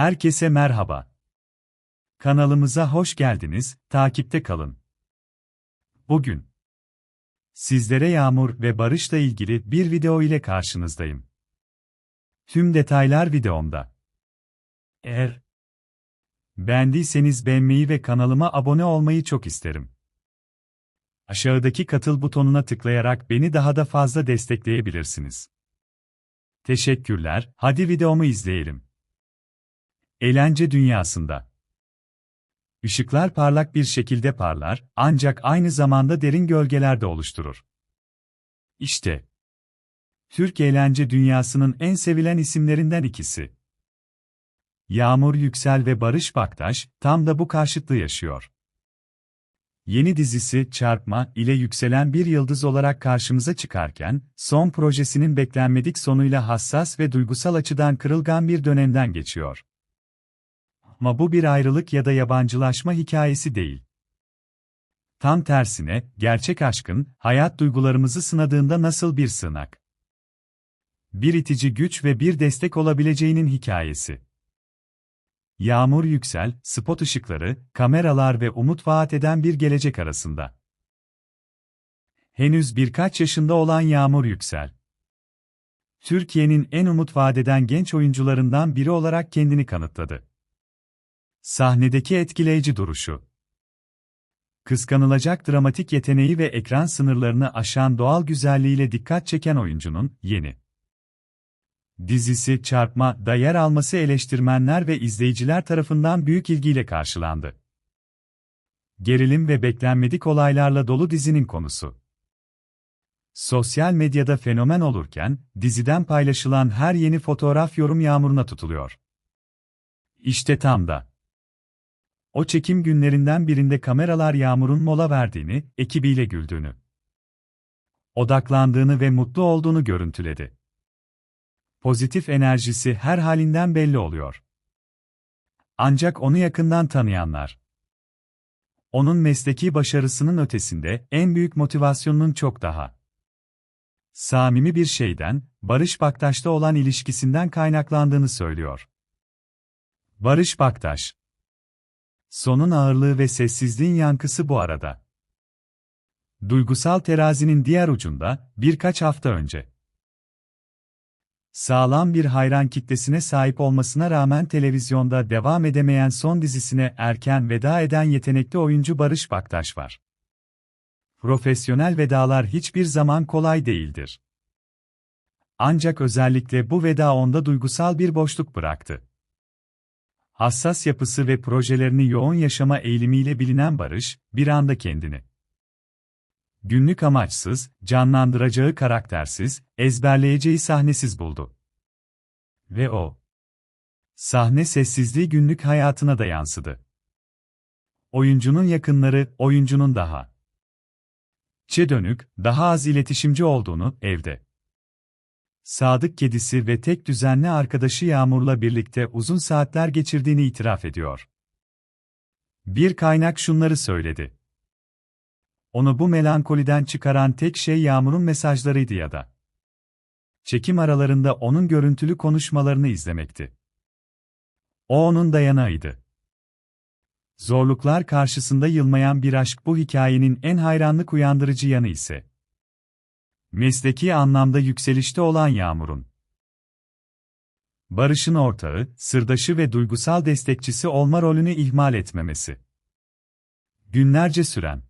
Herkese merhaba. Kanalımıza hoş geldiniz, takipte kalın. Bugün sizlere Yağmur ve Barış'la ilgili bir video ile karşınızdayım. Tüm detaylar videomda. Eğer beğendiyseniz beğenmeyi ve kanalıma abone olmayı çok isterim. Aşağıdaki katıl butonuna tıklayarak beni daha da fazla destekleyebilirsiniz. Teşekkürler, hadi videomu izleyelim. Eğlence dünyasında. Işıklar parlak bir şekilde parlar, ancak aynı zamanda derin gölgeler de oluşturur. İşte, Türk eğlence dünyasının en sevilen isimlerinden ikisi. Yağmur Yüksel ve Barış Baktaş, tam da bu karşıtlığı yaşıyor. Yeni dizisi Çarpma ile yükselen bir yıldız olarak karşımıza çıkarken, son projesinin beklenmedik sonuyla hassas ve duygusal açıdan kırılgan bir dönemden geçiyor. Ama bu bir ayrılık ya da yabancılaşma hikayesi değil. Tam tersine, gerçek aşkın, hayat duygularımızı sınadığında nasıl bir sığınak? Bir itici güç ve bir destek olabileceğinin hikayesi. Yağmur Yüksel, spot ışıkları, kameralar ve umut vaat eden bir gelecek arasında. Henüz birkaç yaşında olan Yağmur Yüksel. Türkiye'nin en umut vadeden genç oyuncularından biri olarak kendini kanıtladı. Sahnedeki etkileyici duruşu. Kıskanılacak dramatik yeteneği ve ekran sınırlarını aşan doğal güzelliğiyle dikkat çeken oyuncunun yeni dizisi Çarpma da yer alması eleştirmenler ve izleyiciler tarafından büyük ilgiyle karşılandı. Gerilim ve beklenmedik olaylarla dolu dizinin konusu. Sosyal medyada fenomen olurken, diziden paylaşılan her yeni fotoğraf yorum yağmuruna tutuluyor. İşte tam da. O çekim günlerinden birinde kameralar Yağmur'un mola verdiğini, ekibiyle güldüğünü, odaklandığını ve mutlu olduğunu görüntüledi. Pozitif enerjisi her halinden belli oluyor. Ancak onu yakından tanıyanlar, onun mesleki başarısının ötesinde en büyük motivasyonunun çok daha samimi bir şeyden, Barış Baktaş'ta olan ilişkisinden kaynaklandığını söylüyor. Barış Baktaş Sonun ağırlığı ve sessizliğin yankısı bu arada. Duygusal terazinin diğer ucunda, birkaç hafta önce. Sağlam bir hayran kitlesine sahip olmasına rağmen televizyonda devam edemeyen son dizisine erken veda eden yetenekli oyuncu Barış Baktaş var. Profesyonel vedalar hiçbir zaman kolay değildir. Ancak özellikle bu veda onda duygusal bir boşluk bıraktı. Hassas yapısı ve projelerini yoğun yaşama eğilimiyle bilinen Barış, bir anda kendini günlük amaçsız, canlandıracağı karaktersiz, ezberleyeceği sahnesiz buldu. Ve o sahne sessizliği günlük hayatına da yansıdı. Oyuncunun yakınları, oyuncunun daha çe dönük, daha az iletişimci olduğunu evde sadık kedisi ve tek düzenli arkadaşı Yağmur'la birlikte uzun saatler geçirdiğini itiraf ediyor. Bir kaynak şunları söyledi. Onu bu melankoliden çıkaran tek şey Yağmur'un mesajlarıydı ya da. Çekim aralarında onun görüntülü konuşmalarını izlemekti. O onun dayanağıydı. Zorluklar karşısında yılmayan bir aşk bu hikayenin en hayranlık uyandırıcı yanı ise mesleki anlamda yükselişte olan Yağmur'un Barış'ın ortağı, sırdaşı ve duygusal destekçisi olma rolünü ihmal etmemesi. Günlerce süren